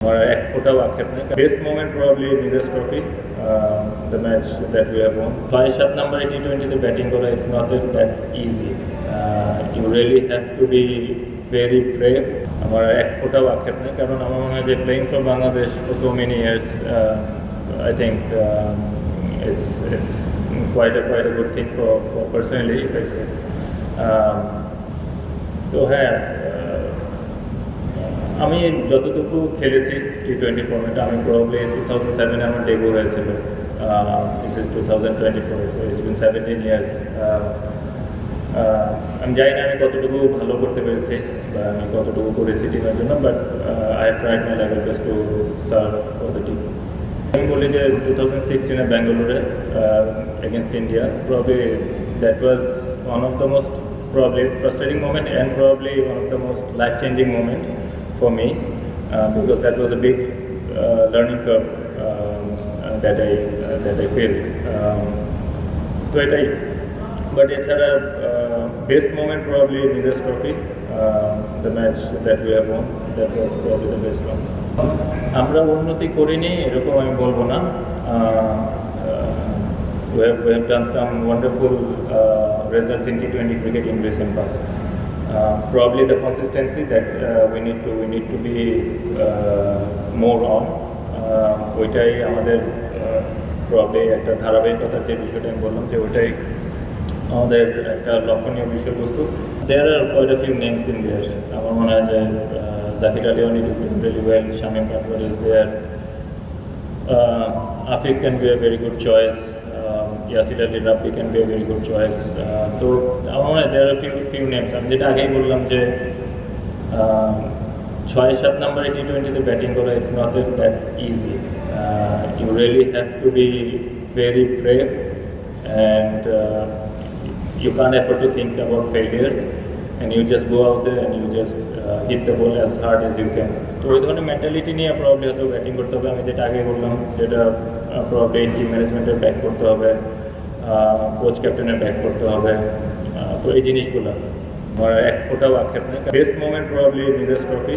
আমার এক ফোটাও আক্ষেপ নেই best moment probably Nidahas trophy the match that we have won ছয় সাত নম্বরে টি টোয়েন্টিতে ব্যাটিং করা it's not that easy you really have to be very brave আমার এক ফোটাও আক্ষেপ নেই কারণ আমার মনে হয় যে playing for Bangladesh for so many years I think it's it's quite a quite a good thing for, for personally if I say. Um, তো হ্যাঁ আহ, আমি যতটুকু খেলেছি টি টোয়েন্টি ফর্মেটে আমি প্রবলি টু থাউজেন্ড সেভেনে আমার ডেবু হয়েছিল। This is two thousand twenty four so it's been seventeen years আমি জানি না আমি কতটুকু ভালো করতে পেরেছি বা আমি কতটুকু করেছি টিমের জন্য but I have tried my level best to serve for the team আমি বলি যে টু থাউজেন্ড সিক্সটিনে ব্যাঙ্গালোরে against India probably that was one of the most probably frustrating moment and probably one of the most life-changing moment for me uh, because that was a big uh, learning curve um, uh, that I uh, that I feel. Um, so এটাই but এছাড়া best moment probably Neeraj trophy the match that we have won that was probably the best one আমরা উন্নতি করিনি এরকম আমি বলব না we have, we have done some wonderful uh, results in T20 cricket in recent past. Uh, probably the consistency that uh, we need to we need to be uh, more on. Uh, ওইটাই আমাদের probably একটা ধারাবাহিকতার যে বিষয়টা আমি বললাম যে ওইটাই আমাদের একটা লক্ষণীয় বিষয়বস্তু there are quite few names in there আমার মনে হয় যে Zakir Ali Anil is doing really well Shamim Patwari is there uh, Afif can be a very good choice. Um, Yasir Ali Rabbi can be a very good choice. Uh, তো আমার মনে হয় there are few few names আমি যেটা আগেই বললাম যে আহ, ছয় সাত নম্বরে টি টোয়েন্টিতে ব্যাটিং করা it's not that easy you really have to be very brave and you can't afford to think about failures and you just go out there and you just uh, hit the ball as hard as you can. তো ওই ধরনের mentality নিয়ে probably হয়তো batting করতে হবে। আমি যেটা আগে বললাম যেটা প্রবলি টিম ম্যানেজমেন্টের ব্যাক করতে হবে কোচ ক্যাপ্টেনের ব্যাক করতে হবে তো এই জিনিসগুলো। আমার এক ফোটাও আক্ষেপ নেই। Best moment probably Neeraj trophy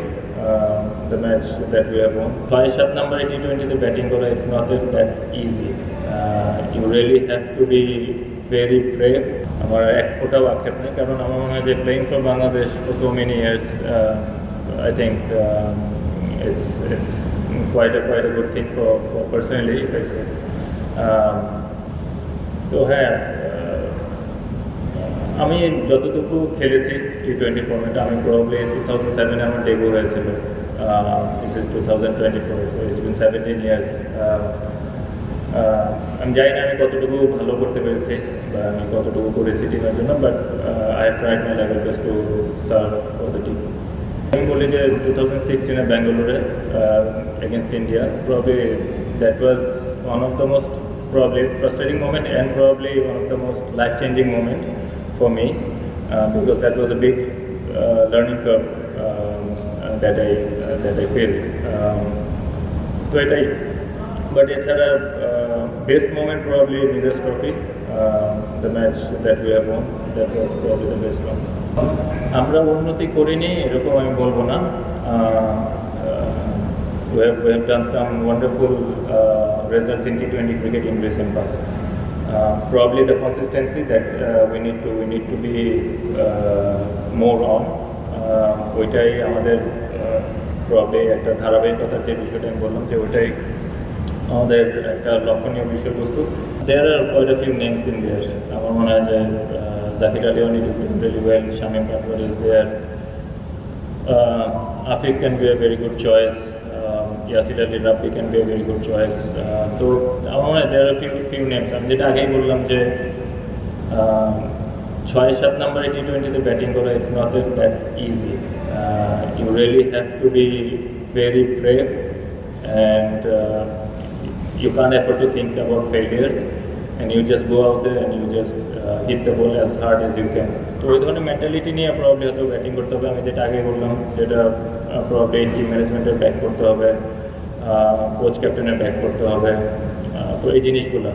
the match that we have won ছয় সাত নম্বরে টি টোয়েন্টিতে ব্যাটিং করা it's not that easy you really have to be very brave আমার এক ফোটাও আক্ষেপ নেই কারণ আমার মনে হয় যে playing for Bangladesh for so many years I think it's it's quite a quite a good thing for, for personally if I. Um, তো হ্যাঁ আমি যতটুকু খেলেছি টি টোয়েন্টি ফর্মেটে আমি প্রবলি টু থাউজেন্ড সেভেনে আমার ডেবু হয়েছিল this is two thousand twenty four so seventeen years আমি জানি না আমি কতটুকু ভালো করতে পেরেছি বা আমি কতটুকু করেছি টিমের জন্য but I have tried my live best to serve for the team আমি বলি যে টু থাউজেন্ড সিক্সটিনে ব্যাঙ্গালোরে against India probably that was one of the most probably frustrating moment and probably one of the most life changing moment for me because that was big learning curve that I that I felt তো এটাই but এছাড়া Best moment probably Nidahas trophy the match that we have won that was probably the best one আমরা উন্নতি করিনি এরকম আমি বলবো না আহ, we have, we have done some wonderful uh, results in T20 cricket in recent past. Uh, probably the consistency that uh, we need to we need to be uh, more on. Uh, ওইটাই আমাদের probably একটা ধারাবাহিকতার যে বিষয়টা আমি বললাম যে ওইটাই আমাদের একটা লক্ষণীয় বিষয়বস্তু there are quite a few names in there আমার মনে হয় যে Zakir Ali Anil is doing really well Shamim Patwari is there uh, Afif can be a very good choice. Um, Yasir Ali Rabbi can be a very good choice. Uh, তো আমার মনে হয় there are few few names আমি যেটা আগেই বললাম যে আহ, ছয় সাত নম্বরে টি টোয়েন্টিতে ব্যাটিং করা it's not that easy you really have to be very brave and you can't afford to think about failures and you just go out there and you just uh, hit the ball as hard as you can তো ওই ধরনের mentality নিয়ে problem হয়তো batting করতে হবে আমি যেটা আগে বললাম যেটা প্রবলি টিম ম্যানেজমেন্টের ব্যাক করতে হবে কোচ ক্যাপ্টেনের ব্যাক করতে হবে তো এই জিনিসগুলো